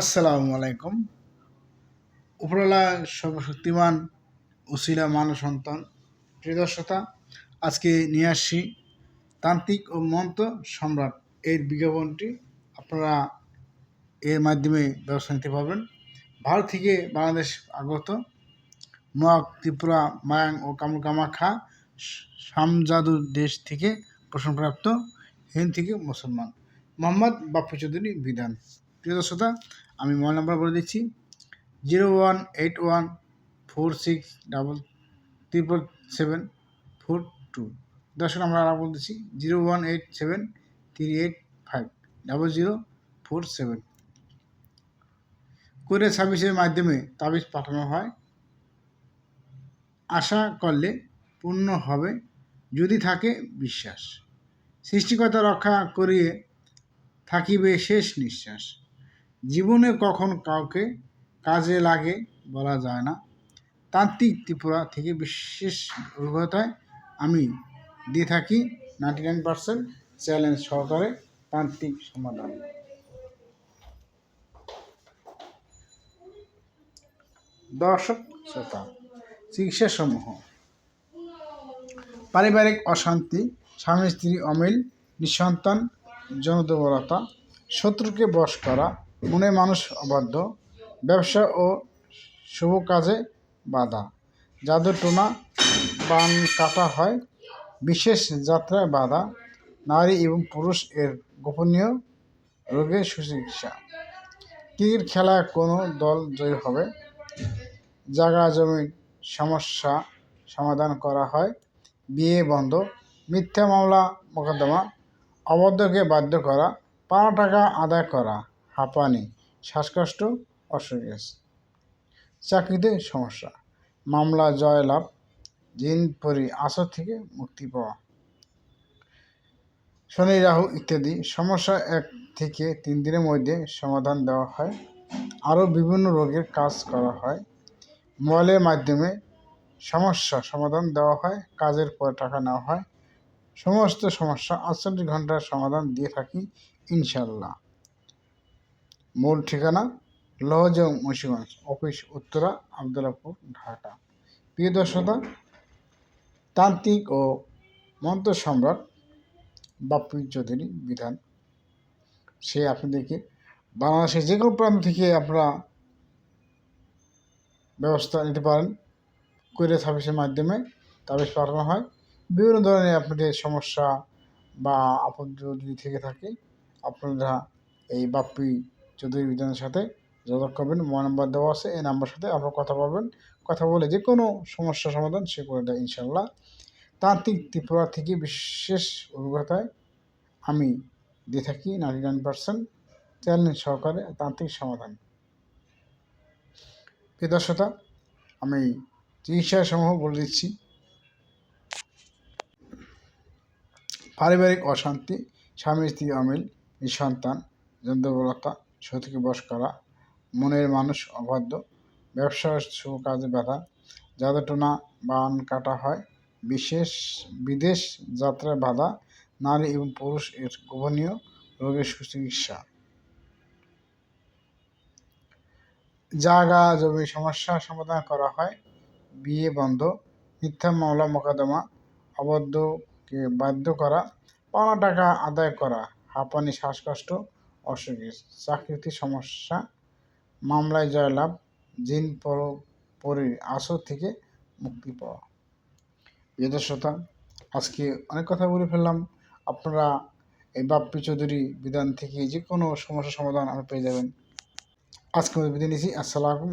আসসালামু আলাইকুম। উপরওয়ালা সর্বশক্তিমান উসিলা মানব সন্তান, প্রিয় দর্শতা আজকে নিয়ে আসছি তান্ত্রিক ও মন্ত্র সম্রাট এর বিজ্ঞাপনটি। আপনারা এর মাধ্যমে ব্যবস্থা নিতে পারবেন। ভারত থেকে বাংলাদেশ আগত মগ ত্রিপুরা, মায়াং ও কামু কামাখা শামজাদু দেশ থেকে প্রশ্নপ্রাপ্ত, হিন্দ থেকে মুসলমান। মোহাম্মদ বাপ্পু চৌধুরী বিধান। প্রিয় দর্শতা আমি মোবাইল নাম্বার বলে দিচ্ছি। Zero one eight one four six double triple seven four two. দর্শক, আমরা আর বলতেছি zero one eight seven three eight five double zero four seven. Courier সার্ভিসের মাধ্যমে তাবিজ পাঠানো হয়। আশা করলে পূর্ণ হবে, যদি থাকে বিশ্বাস। সৃষ্টিকর্তা রক্ষা করিয়ে থাকিবে শেষ নিঃশ্বাস। জীবনে কখন কাউকে কাজে লাগে বলা যায় না। তান্ত্রিক ত্রিপুরা থেকে বিশেষ অভিজ্ঞতায় আমি দিয়ে থাকি নাইনটি নাইন পার্সেন্ট চ্যালেঞ্জ সহকারে তান্ত্রিক সমাধান। দর্শক শ্রোতা, চিকিৎসাসমূহ। পারিবারিক অশান্তি স্বামী স্ত্রী অমিল, নিঃসন্তান জনদুর্বলতা শত্রুকে বশ করা মনে মানুষ অবাধ্য। ব্যবসা ও শুভ কাজে বাধা। টোনা বান কাটা হয়। বিশেষ যাত্রায় বাধা। নারী এবং পুরুষ এর গোপনীয় রোগের সুচিকিৎসা। ক্রিকেট খেলায় কোনো দল জয়ী হবে। জায়গা জমির সমস্যা সমাধান করা হয়। বিয়ে বন্ধ। মিথ্যা মামলা মোকদ্দমা। অবদ্ধকে বাধ্য করা। পাওয়া টাকা আদায় করা। হাঁপানি, শ্বাসকষ্ট অসুখ চাকরিতে সমস্যা, মামলা, জয়লাভ, জিন পরি আসর থেকে মুক্তি পাওয়া। শনি, রাহু ইত্যাদি সমস্যা এক থেকে তিন দিনের মধ্যে সমাধান দেওয়া হয়। আরও বিভিন্ন রোগের কাজ করা হয়। মোবাইলের মাধ্যমে সমস্যা সমাধান দেওয়া হয়, কাজের পর টাকা নেওয়া হয়। সমস্ত সমস্যা আটচল্লিশ ঘণ্টার সমাধান দিয়ে থাকি ইনশাল্লাহ মূল ঠিকানা লহজং মুন্সিগঞ্জ, অফিস উত্তরা, আবদুল্লাপুর, ঢাকা। প্রিয় দর্শতা তান্ত্রিক ও মন্ত্র সম্রাট বাপ্পি চৌধুরী বিধান। সে আপনাদেরকে বাংলাদেশের যে কোনো প্রান্ত থেকে আপনারা ব্যবস্থা নিতে পারেন। কুরিয়ার সার্ভিসের মাধ্যমে তাবিজ পাঠানো হয়। বিভিন্ন ধরনের আপনাদের সমস্যা বা আপদ যদি থেকে থাকে, আপনারা এই বাপ্পি চৌধুরী বিধানের সাথে যোগাযোগ করবেন, মোবাইল নাম্বার দেওয়া আছে, এই নাম্বার সাথে আপনারা কথা বলবেন। কথা বলে যে কোনো সমস্যা সমাধান সে করে দেয় ইনশাল্লাহ তান্ত্রিক ত্রিপুরা থেকে বিশেষ অভিজ্ঞতায় আমি দিয়ে থাকি নাইনটি নাইন পার্সেন্ট চ্যালেঞ্জ সহকারে তান্ত্রিক সমাধান। প্রিয়দর্শতা আমি চিকিৎসাসমূহ বলে দিচ্ছি। পারিবারিক অশান্তি, স্বামী স্ত্রী অমিল, নিঃসন্তান যন্ত্রবলতা সতীকে বশ করা, মনের মানুষ অবাধ্য ব্যবসা শুভ কাজে বাধা জাদুটোনা বান কাটা হয়, বিশেষ, বিদেশ যাত্রায় বাধা, নারী এবং পুরুষ এর গোপনীয় রোগের সুচিকিৎসা। জায়গা জমি সমস্যা সমাধান করা হয়, বিয়ে বন্ধ, মিথ্যা মামলা মোকদ্দমা অবদ্ধকে বাধ্য করা, পাওনা টাকা আদায় করা, হাঁপানি, শ্বাসকষ্ট অসুখী চাকরিতে সমস্যা, মামলায় জয়লাভ, জিন পরির আসর থেকে মুক্তি পাওয়া। বিদর্শতা আজকে অনেক কথা বলে ফেললাম। আপনারা এই বাপ্পি চৌধুরী বিধান থেকে যে কোনো সমস্যার সমাধান আমরা পেয়ে যাবেন। আজকে বিদায় নিয়েছি আসসালাম